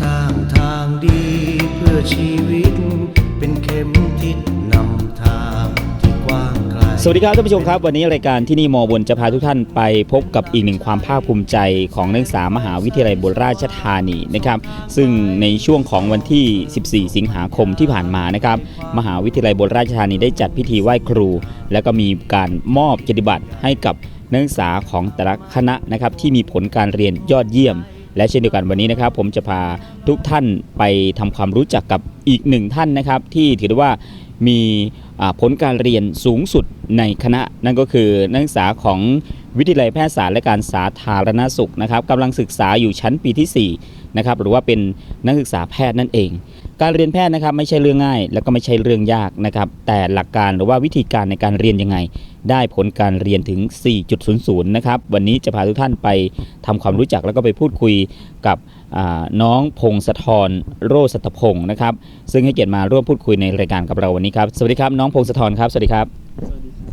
สร้างทางดีเพื่อชีวิต เป็นเข็มทิศนำทางที่กว้างไกลสวัสดีครับท่านผู้ชมครับ วันนี้รายการที่นี่มอบนจะพาทุกท่านไปพบกับอีกหนึ่งความภาคภูมิใจของนักศึกษามหาวิทยาลัยบุรีราชธานีนะครับซึ่งในช่วงของวันที่ 14 สิงหาคมที่ผ่านมานะครับมหาวิทยาลัยบุรีราชธานีได้จัดพิธีไหว้ครู แล้วก็มีการมอบเกียรติบัตรให้กับนักศึกษาของแต่ละคณะนะครับที่มีผลการเรียนยอดเยี่ยม และเช่นเดียวกันวันนี้นะครับ ผมจะพาทุกท่านไปทำความรู้จักกับอีกหนึ่งท่านนะครับ ที่ถือได้ว่ามีผลการเรียนสูงสุดในคณะ นั่นก็คือนักศึกษาของวิทยาลัยแพทยศาสตร์และการสาธารณสุขนะครับกำลังศึกษาอยู่ชั้นปีที่4นะครับหรือว่าเป็นนักศึกษาแพทย์นั่นเอง การเรียนแพทย์นะครับไม่ใช่เรื่องง่าย แล้วก็ไม่ใช่เรื่องยากนะครับแต่หลักการหรือว่าวิธีการในการเรียนยังไง ได้ผลการเรียนถึง 4.00 นะครับวันนี้จะพาทุกท่านไปทำความรู้จักแล้วก็ไปพูดคุยกับอ่าน้องพงศธรโรสัตพงศ์นะครับซึ่งให้เกียรติมาร่วมพูดคุยในรายการกับเราวันนี้ครับสวัสดีครับน้องพงศธรครับสวัสดีครับ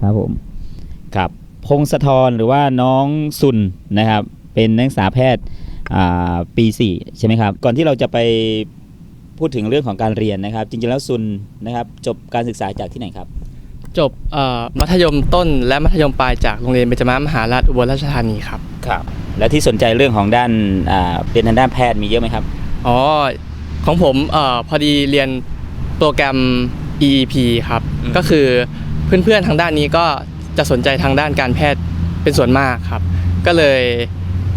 ครับผมครับพงศธรหรือว่าน้องซุนนะครับเป็นนักศึกษาแพทย์อ่าปี 4 ใช่ไหมครับ ก่อนที่เราจะไป พูดถึงเรื่องของการเรียนนะครับ จริงๆแล้วซุนนะครับจบการศึกษาจากที่ไหนครับ จบเอ่อมัธยมต้นและมัธยมปลายจากโรงเรียนเบญจมามหาราชอุบลราชธานีครับครับ และที่สนใจเรื่องของด้านอ่าเป็นทางด้านแพทย์มีเยอะไหมครับอ๋อของผมเอ่อพอดีเรียนโปรแกรม EEP ครับอืมก็คือเพื่อนๆทางด้านนี้ก็จะสนใจทางด้านการแพทย์เป็นส่วนมากครับ ก็เลย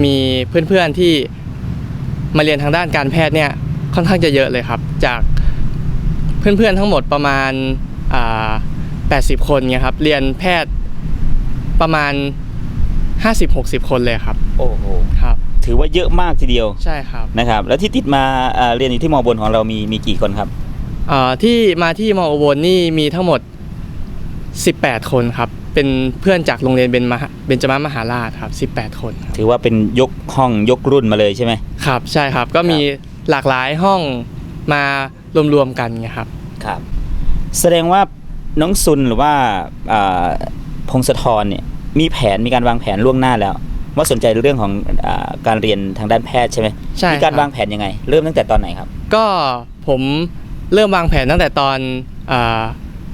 มีเพื่อนๆที่มาเรียนทางด้านการแพทย์เนี่ย ค่อนข้างจะเยอะเลยครับ จากเพื่อนๆทั้งหมดประมาณอ่า80 คนเนี่ยครับเรียนแพทย์ประมาณ 50-60 คนเลยครับโอ้โหครับ ถือว่าเยอะมากทีเดียวใช่ครับนะครับ แล้วที่ติดมาอ่าเรียนอยู่ที่มอบนของเรามีมีกี่คนครับเอ่อที่มาที่มออุบลนี่มีทั้งหมด 18 คนครับเป็นเพื่อนจากโรงเรียนเบญมหาเบญจมามหาราชครับ 18 คนครับถือว่าเป็นยกห้องยกรุ่นมาเลยใช่ไหมครับ ใช่ครับ ก็มี หลากหลายห้องมารวมๆกันไงครับ ครับ แสดงว่าน้องซุนหรือว่าอ่าพงศธรเนี่ยมีแผนมีการวางแผนล่วงหน้าแล้ว ว่าสนใจเรื่องของอาการเรียนทางด้านแพทย์ใช่ไหมใช่มีการครับ วางแผนยังไง เริ่มตั้งแต่ตอนไหนครับ ก็ผมเริ่มวางแผนตั้งแต่ตอนอา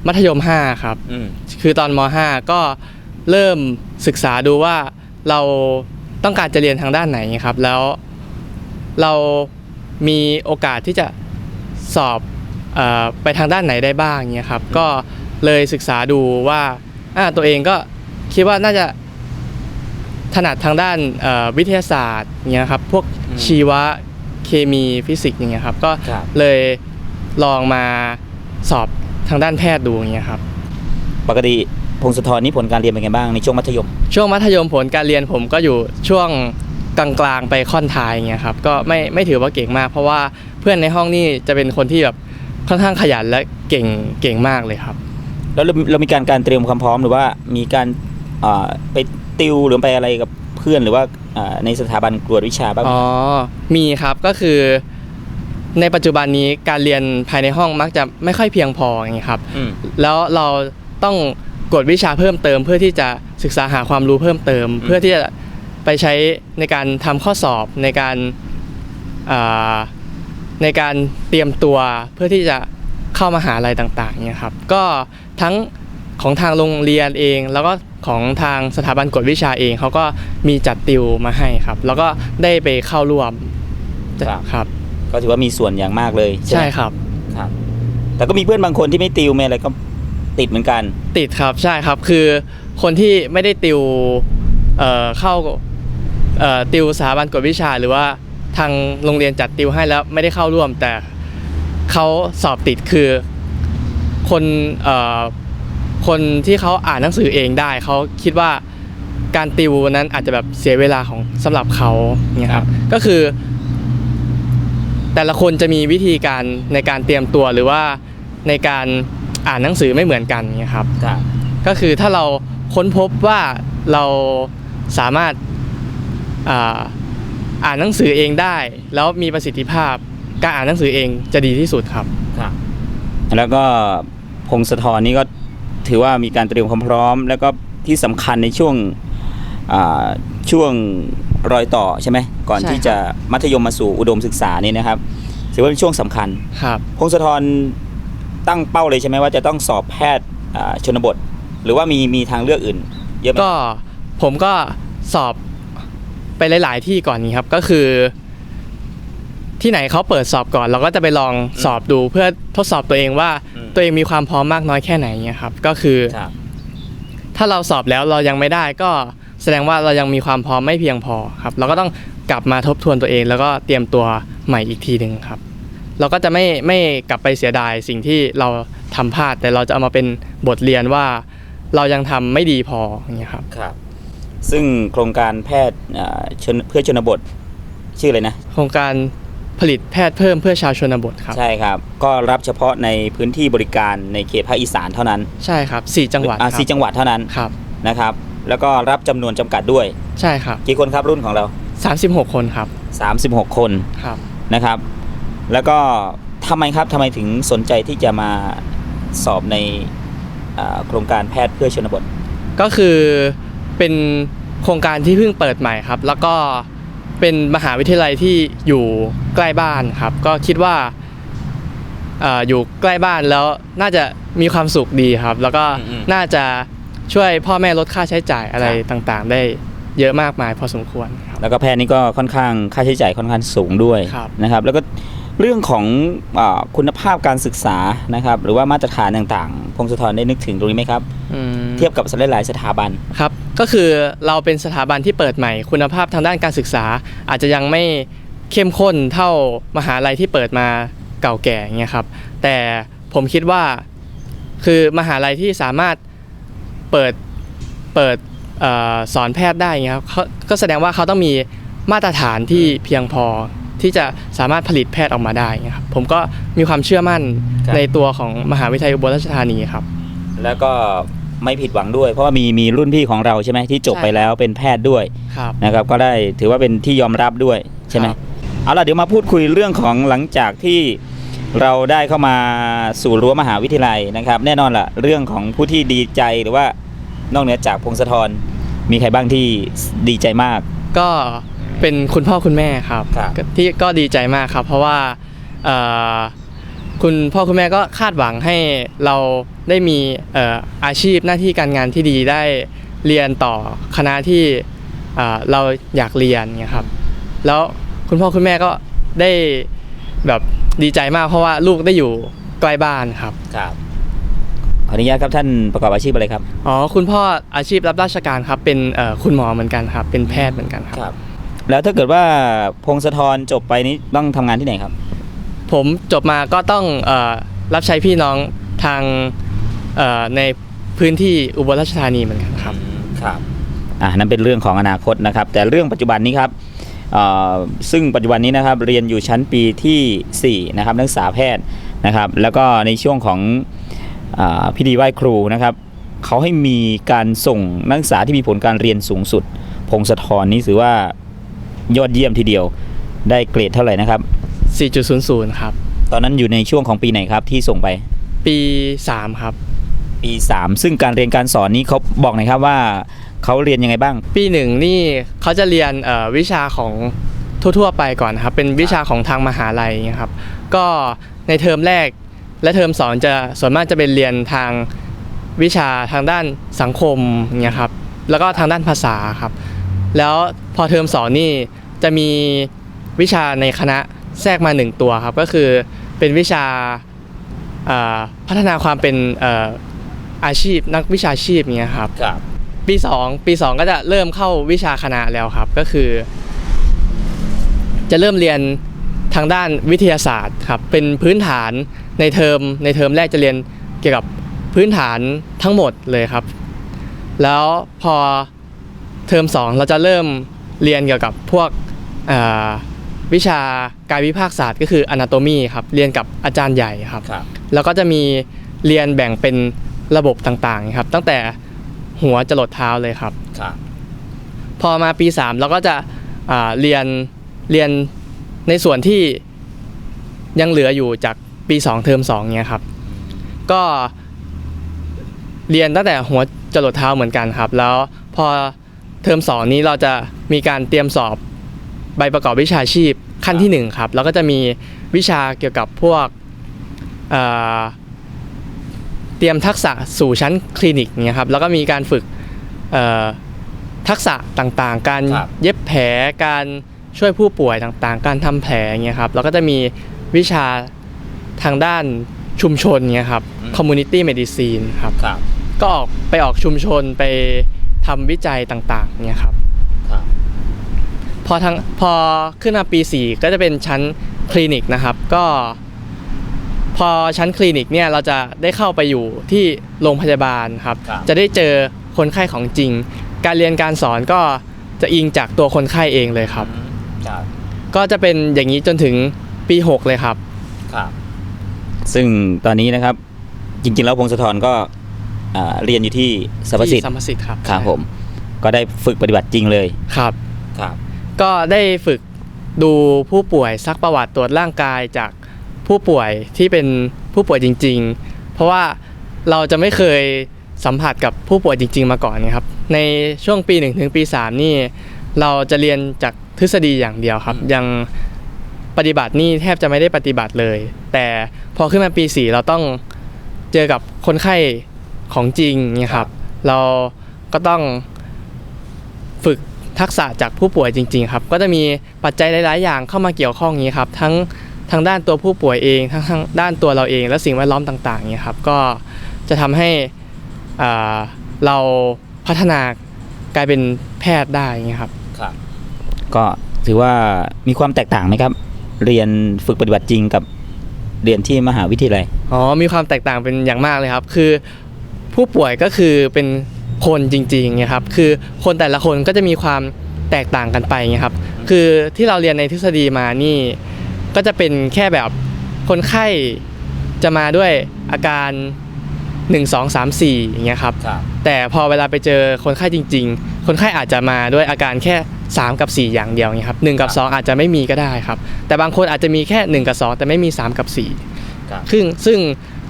มัธยม 5 ครับ อืม คือตอนม 5 ก็เริ่มศึกษาดูว่าเราต้องการจะเรียนทางด้านไหนครับ แล้วเรา มีโอกาสที่จะสอบเออไปทางด้านไหนได้บ้างเนี่ยครับก็เลยศึกษาดูว่าอ่าตัวเองก็คิดว่าน่าจะถนัดทางด้านเอ่อวิทยาศาสตร์เนี่ยครับพวกอืมชีวะเคมีฟิสิกส์อย่างเงี้ยครับก็ครับเลยลองมาสอบทางด้านแพทย์ดูอย่างเงี้ยครับปกติพงศธรนี่ผลการเรียนเป็นไงบ้างในช่วงมัธยม ช่วงมัธยมผลการเรียนผมก็อยู่ช่วง กลางๆไปค่อนท้ายอย่างเงี้ยครับก็ไม่ไม่ถือว่าเก่งมาก เพราะว่าเพื่อนในห้องนี่จะเป็นคนที่แบบค่อนข้างขยันและเก่งเก่งมากเลยครับ แล้วเราเรามีการการเตรียมความพร้อมหรือว่ามีการอ่าไปติวหรือไปอะไรกับเพื่อนหรือว่าอ่าในสถาบันกวดวิชาบ้างไหมอ๋อ มีครับก็คือ ในปัจจุบันนี้การเรียนภายในห้องมักจะไม่ค่อยเพียงพออย่างเงี้ยครับอืมแล้วเราต้องกดวิชาเพิ่มเติม เพื่อที่จะศึกษาหาความรู้เพิ่มเติม เพื่อที่จะ ไปใช้ในการทำข้อสอบในการอ่าในการเตรียมตัวเพื่อที่จะเข้ามาหาลัยต่างๆเนี่ยครับก็ทั้งของทางโรงเรียนเอง แล้วก็ของทางสถาบันกวดวิชาเองเขาก็มีจัดติวมาให้ครับ แล้วก็ได้ไปเข้าร่วมครับครับก็ถือว่ามีส่วนอย่างมากเลย ใช่ไหใช่มครับครับ แต่ก็มีเพื่อนบางคนที่ไม่ติวไม่อะไรก็ติดเหมือนกัน ติดครับใช่ครับคือคนที่ไม่ได้ติวเอ่อเข้าเอ่อ ติวสถาบันกวดวิชา หรือว่าทางโรงเรียนจัดติวให้แล้วไม่ได้เข้าร่วม แต่เขาสอบติดคือคนเอ่อคนที่เขาอ่านหนังสือเองได้เขาคิดว่าการติวนั้นอาจจะแบบเสียเวลาของสำหรับเขาเนี่ยครับก็คือ แต่ละคนจะมีวิธีการในการเตรียมตัวหรือว่าในการอ่านหนังสือไม่เหมือนกันเนี่ยครับครับก็คือถ้าเราค้นพบว่าเราสามารถ อ่าอ่านหนังสือเองได้ แล้วมีประสิทธิภาพ การอ่านหนังสือเองจะดีที่สุดครับ ครับ แล้วก็พงศธรนี่ก็ถือว่ามีการเตรียมความพร้อม แล้วก็ที่สำคัญในช่วงอ่าช่วงรอยต่อใช่ไหมก่อนใช่ที่จะมัธยมมาสู่อุดมศึกษานี่นะครับถือว่าเป็นช่วงสำคัญครับพงศธรตั้งเป้าเลยใช่ไหมว่าจะต้องสอบแพทย์อ่าชนบท หรือว่ามีมีทางเลือกอื่น เยอะไหมก็ผมก็สอบ ไปหลาย ๆ ที่ก่อนนี้ครับก็คือ ที่ไหนเขาเปิดสอบก่อน เราก็จะไปลองสอบดูเพื่อทดสอบตัวเองว่าอืม ตัวเองมีความพร้อมมากน้อยแค่ไหนเงี้ยครับ ก็คือ ครับ ถ้าเราสอบแล้วเรายังไม่ได้ก็แสดงว่าเรายังมีความพร้อมไม่เพียงพอครับ เราก็ต้องกลับมาทบทวนตัวเอง แล้วก็เตรียมตัวใหม่อีกทีหนึ่งครับ เราก็จะไม่ไม่กลับไปเสียดายสิ่งที่เราทำพลาดแต่เราจะเอามาเป็นบทเรียนว่า เรายังทำไม่ดีพออย่างเงี้ยครับ ครับ ซึ่งโครงการแพทย์อ่าชนเพื่อชนบทชื่ออะไรนะ โครงการผลิตแพทย์เพิ่มเพื่อชาวชนบทครับ ใช่ครับ ก็รับเฉพาะในพื้นที่บริการในเขตภาคอีสานเท่านั้น ใช่ครับสี่จังหวัดอ่าครับสี่จังหวัดเท่านั้นครับนะครับ แล้วก็รับจำนวนจำกัดด้วย ใช่ครับ กี่คนครับรุ่นของเรา 36 คนครับ 36 คนครับนะครับ แล้วก็ทำไมครับทำไมถึงสนใจที่จะมาสอบในอ่าโครงการแพทย์เพื่อชนบท ก็คือ เป็นโครงการที่เพิ่งเปิดใหม่ครับ แล้วก็เป็นมหาวิทยาลัยที่อยู่ใกล้บ้านครับ ก็คิดว่าเอ่ออยู่ใกล้บ้านแล้วน่าจะมีความสุขดีครับ แล้วก็อืมน่าจะช่วยพ่อแม่ลดค่าใช้จ่ายอะไรครับต่างๆ ได้เยอะมากมายพอสมควรครับแล้วก็แพทย์นี่ก็ค่อนข้างค่าใช้จ่ายค่อนข้างสูงด้วยครับนะครับ แล้วก็ เรื่องของอาคุณภาพการศึกษานะครับ หรือว่ามาตรฐานต่างๆพงศธรได้นึกถึงตรงนี้ไหมครับอืมเทียบกับหลายๆสถาบันครับ ก็คือเราเป็นสถาบันที่เปิดใหม่ คุณภาพทางด้านการศึกษา อาจจะยังไม่เข้มข้นเท่ามหาลัยที่เปิดมาเก่าแก่อย่างเงี้ยครับ แต่ผมคิดว่าคือมหาลัยที่สามารถเปิดเปิดเออสอนแพทย์ได้เงี้ยครับเขาก็แสดงว่าเขาต้องมีมาตรฐานที่เพียงพอ ที่จะสามารถผลิตแพทย์ออกมาได้เงี้ยครับผมก็มีความเชื่อมั่นครับ ในตัวของมหาวิทยาลัยอุบลราชธานีครับ แล้วก็ไม่ผิดหวังด้วย เพราะว่ามีมีรุ่นพี่ของเราใช่ไหมที่จบใช่ ไปแล้วเป็นแพทย์ด้วยครับ นะครับ ก็ได้ถือว่าเป็นที่ยอมรับด้วยใช่ไหมครับ เอาล่ะเดี๋ยวมาพูดคุยเรื่องของหลังจากที่เราได้เข้ามาสู่รั้วมหาวิทยาลัยนะครับ แน่นอนล่ะ เรื่องของผู้ที่ดีใจหรือว่านอกเหนือจากพงศธรมีใครบ้างที่ดีใจมาก ก็ เป็นคุณพ่อคุณแม่ครับครับ ที่ก็ดีใจมากครับ เพราะว่าเอ่อคุณพ่อคุณแม่ก็คาดหวังให้เราได้มีเอ่ออาชีพหน้าที่การงานที่ดีได้เรียนต่อคณะที่เอ่อเราอยากเรียนเนี่ยครับ แล้วคุณพ่อคุณแม่ก็ได้แบบดีใจมาก เพราะว่าลูกได้อยู่ใกล้บ้านครับ ครับขออนุญาตครับท่านประกอบอาชีพอะไรครับ อ๋อ คุณพ่ออาชีพรับราชการครับ เป็นเอ่อคุณหมอเหมือนกันครับ เป็นแพทย์เหมือนกันครับ แล้วถ้าเกิดว่าพงศธรจบไปนี้ต้องทำงานที่ไหนครับ ผมจบมาก็ต้องเออรับใช้พี่น้องทางเอ่อในพื้นที่อุบลราชธานีเหมือนกันครับ ครับอ่านั่นเป็นเรื่องของอนาคตนะครับ แต่เรื่องปัจจุบันนี้ครับเอ่อซึ่งปัจจุบันนี้นะครับเรียนอยู่ชั้นปีทีสี่4 นะครับนักศึกษาแพทย์นะครับ แล้วก็ในช่วงของอาพิธีไหว้ครูนะครับเขาให้มีการส่งนักศึกษาที่มีผลการเรียนสูงสุด พงศธรนี่ถือว่า ยอดเยี่ยมทีเดียว ได้เกรดเท่าไหร่นะครับ 4.00 ครับ ตอนนั้นอยู่ในช่วงของปีไหนครับที่ส่งไป ปี 3 ครับ ปี 3 ซึ่งการเรียนการสอนนี้เขาบอกหน่อยครับว่าเขาเรียนยังไงบ้าง ปีหนึ่งนี่เขาจะเรียนเอ่อวิชาของทั่วๆไปก่อนครับเป็นวิชาของทางมหาลัยเงี้ยครับก็ในเทอมแรกและเทอมสองจะส่วนมากจะเป็นเรียนทางวิชาทางด้านสังคมเงี้ยครับแล้วก็ทางด้านภาษาครับ แล้วพอเทอมสองนี่ จะมีวิชาในคณะแทรกมาหนึ่งตัวครับก็คือเป็นวิชาเอ่อพัฒนาความเป็นเอ่ออาชีพนักวิชาชีพเงี้ยครับครับ ปีสองปีสองก็จะเริ่มเข้าวิชาคณะแล้วครับก็คือ จะเริ่มเรียนทางด้านวิทยาศาสตร์ครับเป็นพื้นฐานในเทอมในเทอมแรกจะเรียนเกี่ยวกับพื้นฐานทั้งหมดเลยครับ แล้วพอเทอมสองเราจะเริ่มเรียนเกี่ยวกับพวกอ่า วิชากายวิภาคศาสตร์ก็คือ anatomy ครับเรียนกับอาจารย์ใหญ่ครับ ครับแล้วก็จะมีเรียนแบ่งเป็นระบบต่างๆครับ ตั้งแต่หัวจรดเท้าเลยครับ ครับพอมาปี3เราก็จะอ่าเรียนเรียนในส่วนที่ยังเหลืออยู่จากปี2เทอม2เนี่ยครับ ก็เรียนตั้งแต่หัวจรดเท้าเหมือนกันครับ แล้วพอเทอมสองนี้เราจะมีการเตรียมสอบ ใบประกอบวิชาชีพขั้นที่หนึ่งครับ แล้วก็จะมีวิชาเกี่ยวกับพวกเอ่อเตรียมทักษะสู่ชั้นคลินิกเนี่ยครับแล้วก็มีการฝึกเอ่อทักษะต่างๆ การครับเย็บแผลการช่วยผู้ป่วยต่างๆ การทำแผลเงี้ยครับแล้วก็จะมีวิชาทางด้านชุมชนเงี้ยครับ community medicine ครับครับก็ออกไปออกชุมชนไปทำวิจัยต่างๆเนี่ยครับครับพ อทางพอขึ้นมาปี 4 ก็จะเป็นชั้นคลินิกนะครับ ก็พอชั้นคลินิกเนี่ยเราจะได้เข้าไปอยู่ที่โรงพยาบาลครับ ครับ จะได้เจอคนไข้ของจริง การเรียนการสอนก็จะอิงจากตัวคนไข้เองเลยครับ ครับ ก็จะเป็นอย่างนี้จนถึงปี 6 เลยครับ ครับ ซึ่งตอนนี้นะครับจริงๆแล้วพงศธรก็อ่าเรียนอยู่ที่สรรพสิทที่ธิ์สัมพสิทธิ์ครับครับใช่ผม ก็ได้ฝึกปฏิบัติจริงเลย ครับครับ ก็ได้ฝึกดูผู้ป่วยซักประวัติตรวจร่างกายจากผู้ป่วยที่เป็นผู้ป่วยจริง ๆ เพราะว่าเราจะไม่เคยสัมผัสกับผู้ป่วยจริง ๆ มาก่อนนะครับ ในช่วงปี1ถึงปี3นี่เราจะเรียนจากทฤษฎีอย่างเดียวครับ ยังปฏิบัตินี่แทบจะไม่ได้ปฏิบัติเลย แต่พอขึ้นมาปี 4 เราต้องเจอกับคนไข้ของจริงเนี่ยครับ เราก็ต้องฝึก ทักษะจากผู้ป่วยจริง ๆ ครับ ก็จะมีปัจจัยหลาย ๆ อย่างเข้ามาเกี่ยวข้องนี้ครับ ทั้งทางด้านตัวผู้ป่วยเอง ทั้งทางด้านตัวเราเอง และสิ่งแวดล้อมต่างๆเนี่ยครับ ก็จะทำให้อ่าเราพัฒนากลายเป็นแพทย์ได้เงี้ยครับครับก็ถือว่ามีความแตกต่างไหมครับ เรียนฝึกปฏิบัติจริงกับเรียนที่มหาวิทยาลัย อ๋อ มีความแตกต่างเป็นอย่างมากเลยครับ คือผู้ป่วยก็คือเป็น คนจริงๆเนี่ยครับ คือคนแต่ละคนก็จะมีความแตกต่างกันไปเงี้ยครับ คือที่เราเรียนในทฤษฎีมานี่ ก็จะเป็นแค่แบบคนไข้จะมาด้วยอาการ 1 2 3 4อย่างเงี้ยครับครับ แต่พอเวลาไปเจอคนไข้จริง ๆ คนไข้อาจจะมาด้วยอาการแค่ 3 กับ 4 อย่างเดียวเงี้ยครับหนึ่งกับ 2 อาจจะไม่มีก็ได้ครับ แต่บางคนอาจจะมีแค่ 1 กับ 2 แต่ไม่มี 3 กับ4ครับ ซึ่งซึ่ง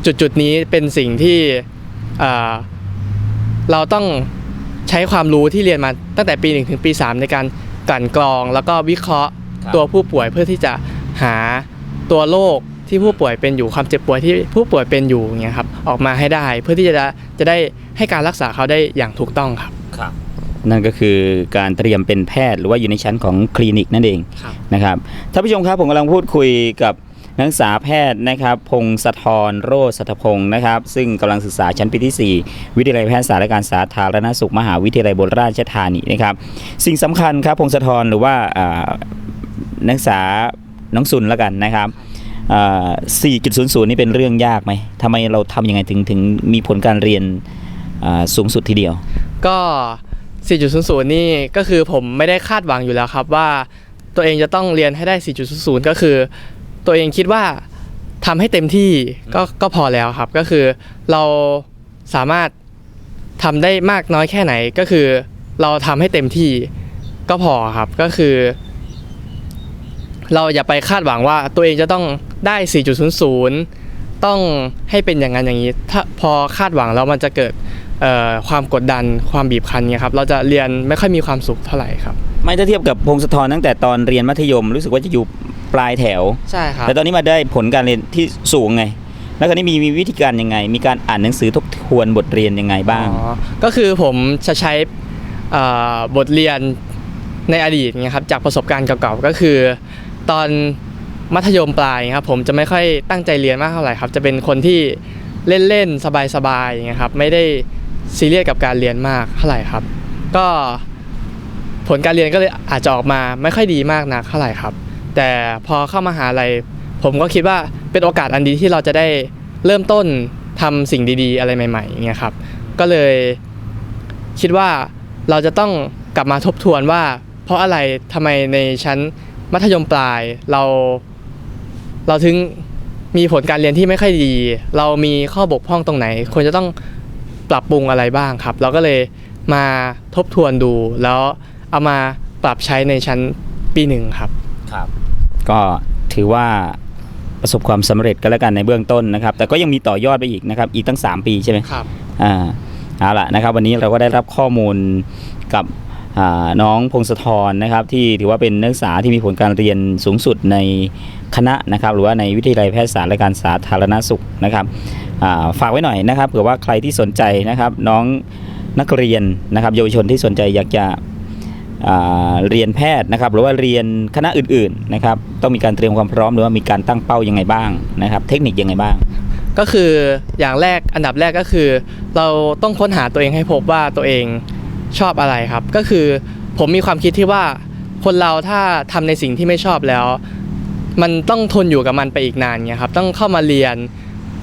จุดจุดๆนี้เป็นสิ่งที่เอ่อ เราต้องใช้ความรู้ที่เรียนมาตั้งแต่ปี1ถึงปี 3 ในการกลั่นกรอง แล้วก็วิเคราะห์ครับตัวผู้ป่วยเพื่อที่จะหาตัวโรคที่ผู้ป่วยเป็นอยู่ความเจ็บป่วยที่ผู้ป่วยเป็นอยู่อย่างเงี้ยครับออกมาให้ได้ เพื่อที่จะจะได้ให้การรักษาเขาได้อย่างถูกต้องครับครับ นั่นก็คือการเตรียมเป็นแพทย์หรือว่าอยู่ในชั้นของคลินิกนั่นเองครับนะครับท่านผู้ชมครับผมกำลังพูดคุยกับ นักศึกษาแพทย์นะครับ พงศธรโรสัทพงศ์นะครับ ซึ่งกำลังศึกษาชั้นปีที่ 4 วิทยาลัยแพทยศาสตร์และการสาธารณสุขมหาวิทยาลัยบนราชธานีนะครับ สิ่งสำคัญครับพงศธรหรือว่านักศึกษาน้องซุนแล้วกันนะครับ4.00 นี่เป็นเรื่องยากไหมทำไมเราทำยังไงถึงถึงมีผลการเรียนสูงสุดทีเดียว ก็ 4.00 นี่ก็คือผมไม่ได้คาดหวังอยู่แล้วครับว่าตัวเองจะต้องเรียนให้ได้ 4.00 ก็คือ ตัวเองคิดว่าทำให้เต็มที่ก็ก็พอแล้วครับ ก็คือเราสามารถทำได้มากน้อยแค่ไหนก็คือ เราทำให้เต็มที่ก็พอครับก็คือ เราอย่าไปคาดหวังว่าตัวเองจะต้องได้ 4.00 ต้องให้เป็นอย่างนั้นอย่างนี้ ถ้าพอคาดหวังแล้วมันจะเกิดเอ่อความกดดันความบีบคั้นเนี่ยครับเราจะเรียนไม่ค่อยมีความสุขเท่าไหร่ครับ ไม่ถ้าเทียบกับพงศธรตั้งแต่ตอนเรียนมัธยม รู้สึกว่าจะอยู่ ปลายแถว ใช่ครับแต่ตอนนี้มาได้ผลการเรียนที่สูงไง แล้วคราวนี้มีมีวิธีการยังไง มีการอ่านหนังสือทบทวนบทเรียนยังไงบ้าง อ๋อก็คือผมจะใช้เอ่อบทเรียนในอดีตเนี่ยครับจากประสบการณ์เก่าๆก็คือ ตอนมัธยมปลายครับผมจะไม่ค่อยตั้งใจเรียนมากเท่าไหร่ครับ จะเป็นคนที่เล่นๆสบายๆอย่างเงี้ยครับไม่ได้ซีเรียสกับการเรียนมากเท่าไหร่ครับ ก็ผลการเรียนก็เลยอาจจะออกมาไม่ค่อยดีมากนักเท่าไหร่ครับ แต่พอเข้ามาหาลัยผมก็คิดว่าเป็นโอกาสอันดีที่เราจะได้เริ่มต้นทำสิ่งดีๆ อะไรใหม่ๆอย่างเงี้ยครับ ก็เลยคิดว่าเราจะต้องกลับมาทบทวนว่า เพราะอะไรทำไมในชั้นมัธยมปลายเรา เราถึงมีผลการเรียนที่ไม่ค่อยดี เรามีข้อบกพร่องตรงไหน ควรจะต้องปรับปรุงอะไรบ้างครับ เราก็เลยมาทบทวนดูแล้วเอามาปรับใช้ในชั้นปีหนึ่งครับ ครับ ก็ถือว่าประสบความสำเร็จก็แล้วกันในเบื้องต้นนะครับ แต่ก็ยังมีต่อยอดไปอีกนะครับ อีกตั้ง 3 ปีใช่ไหมครับอ่าเอาละนะครับ วันนี้เราก็ได้รับข้อมูลกับอ่าน้องพงศธรนะครับ ที่ถือว่าเป็นนักศึกษาที่มีผลการเรียนสูงสุดในคณะนะครับ หรือว่าในวิทยาลัยแพทยศาสตร์และการสาธารณสุขนะครับอ่าฝากไว้หน่อยนะครับเผื่อว่าใครที่สนใจนะครับ น้องนักเรียนนะครับเยาวชนที่สนใจอยากจะอ่า เรียนแพทย์นะครับหรือว่าเรียนคณะอื่นๆนะครับต้องมีการเตรียมความพร้อมหรือว่ามีการตั้งเป้ายังไงบ้างนะครับ เทคนิคยังไงบ้าง ก็คืออย่างแรกอันดับแรกก็คือ เราต้องค้นหาตัวเองให้พบว่าตัวเองชอบอะไรครับ ก็คือผมมีความคิดที่ว่าคนเราถ้าทำในสิ่งที่ไม่ชอบแล้ว มันต้องทนอยู่กับมันไปอีกนานไงครับต้องเข้ามาเรียน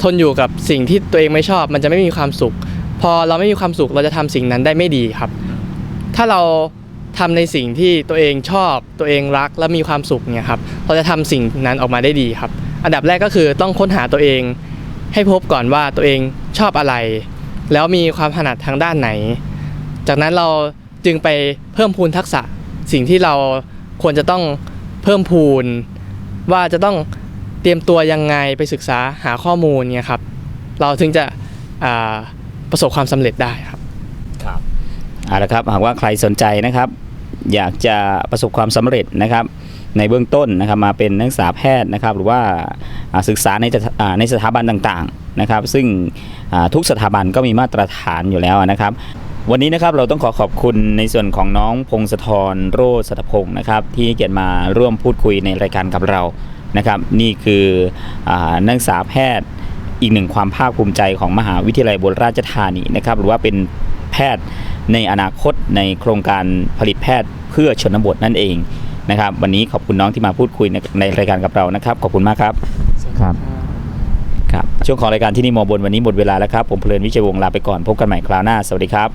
ทนอยู่กับสิ่งที่ตัวเองไม่ชอบ มันจะไม่มีความสุข พอเราไม่มีความสุขเราจะทำสิ่งนั้นได้ไม่ดีครับ ถ้าเรา ทำในสิ่งที่ตัวเองชอบตัวเองรักและมีความสุขเนี่ยครับเราจะทำสิ่งนั้นออกมาได้ดีครับ อันดับแรกก็คือต้องค้นหาตัวเอง ให้พบก่อนว่าตัวเองชอบอะไร แล้วมีความถนัดทางด้านไหน จากนั้นเราจึงไปเพิ่มพูนทักษะสิ่งที่เราควรจะต้องเพิ่มพูน ว่าจะต้องเตรียมตัวยังไงไปศึกษาหาข้อมูลเนี่ยครับ เราถึงจะประสบความสำเร็จได้ครับ เอาละครับหากว่าใครสนใจนะครับ อยากจะประสบความสำเร็จนะครับ ในเบื้องต้นนะครับมาเป็นนักศึกษาแพทย์นะครับ หรือว่าศึกษาในในสถาบันต่างๆนะครับ ซึ่งทุกสถาบันก็มีมาตรฐานอยู่แล้วนะครับวันนี้นะครับเราต้องขอขอบคุณในส่วนของน้องพงศธรโรสัตพงศ์นะครับที่ให้เกียรติมาร่วมพูดคุยในรายการกับเรานะครับ นี่คืออนักศึกษาแพทย์อีกหนึ่งความภาคภูมิใจของมหาวิทยาลัยบนราชธานีนะครับหรือว่าเป็นแพทย์ ในอนาคตในโครงการผลิตแพทย์เพื่อชนบทนั่นเองนะครับวันนี้ขอบคุณน้องที่มาพูดคุยในในรายการกับเรานะครับ ขอบคุณมากครับครับครับช่วงของรายการที่นี่มอบนวันนี้หมดเวลาแล้วครับ ผมเพลินวิจัยวงศ์ลาไปก่อนพบกันใหม่คราวหน้า สวัสดีครับ